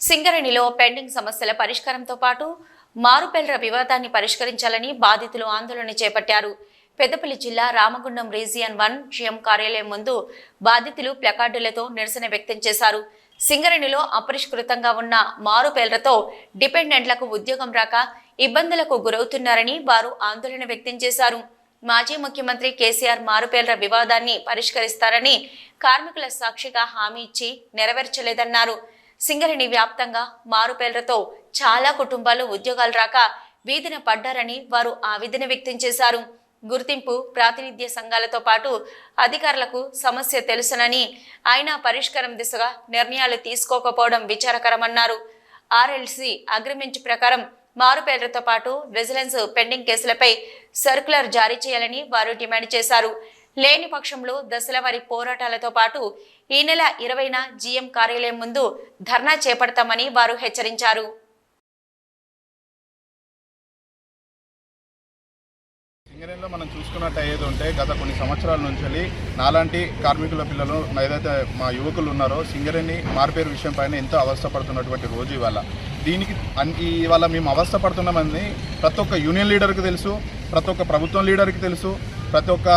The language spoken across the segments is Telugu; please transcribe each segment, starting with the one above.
సింగరేణిలో పెండింగ్ సమస్యల పరిష్కారంతో పాటు మారుపేళ్ళ వివాదాన్ని పరిష్కరించాలని బాధితులు ఆందోళన చేపట్టారు. పెద్దపల్లి జిల్లా రామగుండం రీజియన్ వన్ జిఎం కార్యాలయం ముందు బాధితులు ప్లకార్డులతో నిరసన వ్యక్తం చేశారు. సింగరేణిలో అపరిష్కృతంగా ఉన్న మారుపేళ్ళతో డిపెండెంట్లకు ఉద్యోగం రాక ఇబ్బందులకు గురవుతున్నారని వారు ఆందోళన వ్యక్తం చేశారు. మాజీ ముఖ్యమంత్రి కేసీఆర్ మారుపేళ్ళ వివాదాన్ని పరిష్కరిస్తారని కార్మికుల సాక్షిగా హామీ ఇచ్చి నెరవేర్చలేదన్నారు. సింగరేణి వ్యాప్తంగా మారుపేళ్ళతో చాలా కుటుంబాలు ఉద్యోగాలు రాక వీధిన పడ్డారని వారు ఆవేదన వ్యక్తం చేశారు. గుర్తింపు ప్రాతినిధ్య సంఘాలతో పాటు అధికారులకు సమస్య తెలుసునని అయినా పరిష్కారం దిశగా నిర్ణయాలు తీసుకోకపోవడం విచారకరమన్నారు. ఆర్ఎల్సి అగ్రిమెంట్ ప్రకారం మారుపేర్లతో పాటు విజిలెన్స్ పెండింగ్ కేసులపై సర్కులర్ జారీ చేయాలని వారు డిమాండ్ చేశారు. లేని పక్షంలో దశల వారి పోరాటాలతో పాటు ఈ నెల ఇరవైన జీఎం కార్యాలయం ముందు ధర్నా చేపడతామని వారు హెచ్చరించారు. సింగరేణిలో మనం చూసుకున్నట్టు అయ్యేది ఉంటే గత కొన్ని సంవత్సరాల నుంచి నాలాంటి కార్మికుల పిల్లలు ఏదైతే మా యువకులు ఉన్నారో సింగరేణి మార్పేరు విషయం పైన ఎంతో అవస్థపడుతున్నటువంటి రోజు ఇవాళ. దీనికి ఇవాళ మేము అవస్థపడుతున్నామని ప్రతి ఒక్క యూనియన్ లీడర్కి తెలుసు ప్రతి ఒక్క ప్రభుత్వం లీడర్కి తెలుసు ప్రతి ఒక్క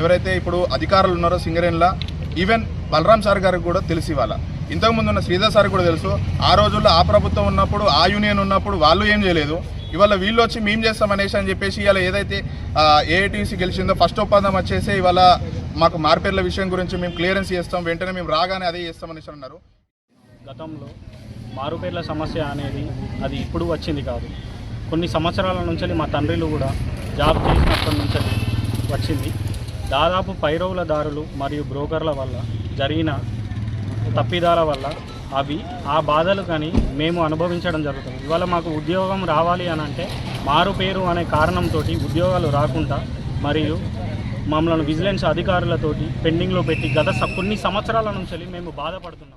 ఎవరైతే ఇప్పుడు అధికారులు ఉన్నారో సింగరేణిలో ఈవెన్ బలరాం సార్ గారికి కూడా తెలిసి ఇవాళ ఇంతకుముందు ఉన్న శ్రీధర్ సార్ కూడా తెలుసు ఆ రోజుల్లో ఆ ప్రభుత్వం ఉన్నప్పుడు ఆ యూనియన్ ఉన్నప్పుడు వాళ్ళు ఏం చేయలేదు. ఇవాళ వీళ్ళు వచ్చి మేము చేస్తాం అనేసి అని చెప్పేసి ఇవాళ ఏదైతే ఏఐటీసీ గెలిచిందో ఫస్ట్ ఒప్పందం వచ్చేసి ఇవాళ మాకు మార్పేర్ల విషయం గురించి మేము క్లియరెన్స్ చేస్తాం వెంటనే మేము రాగానే అదే చేస్తాం అనేసి అన్నారు. గతంలో మారుపేర్ల సమస్య అనేది అది ఇప్పుడు వచ్చింది కాదు. కొన్ని సంవత్సరాల నుంచి మా తండ్రిలు కూడా జాబ్ చేసినప్పటి నుంచి వచ్చింది. దాదాపు పైరవులదారులు మరియు బ్రోకర్ల వల్ల జరిగిన తప్పిదాల వల్ల అవి ఆ బాధలు కానీ మేము అనుభవించడం జరుగుతుంది. ఇవాళ మాకు ఉద్యోగం రావాలి అని అంటే మారు పేరు అనే కారణంతో ఉద్యోగాలు రాకుండా మరియు మమ్మల్ని విజిలెన్స్ అధికారులతోటి పెండింగ్లో పెట్టి గత కొన్ని సంవత్సరాల నుంచి మేము బాధపడుతున్నాం.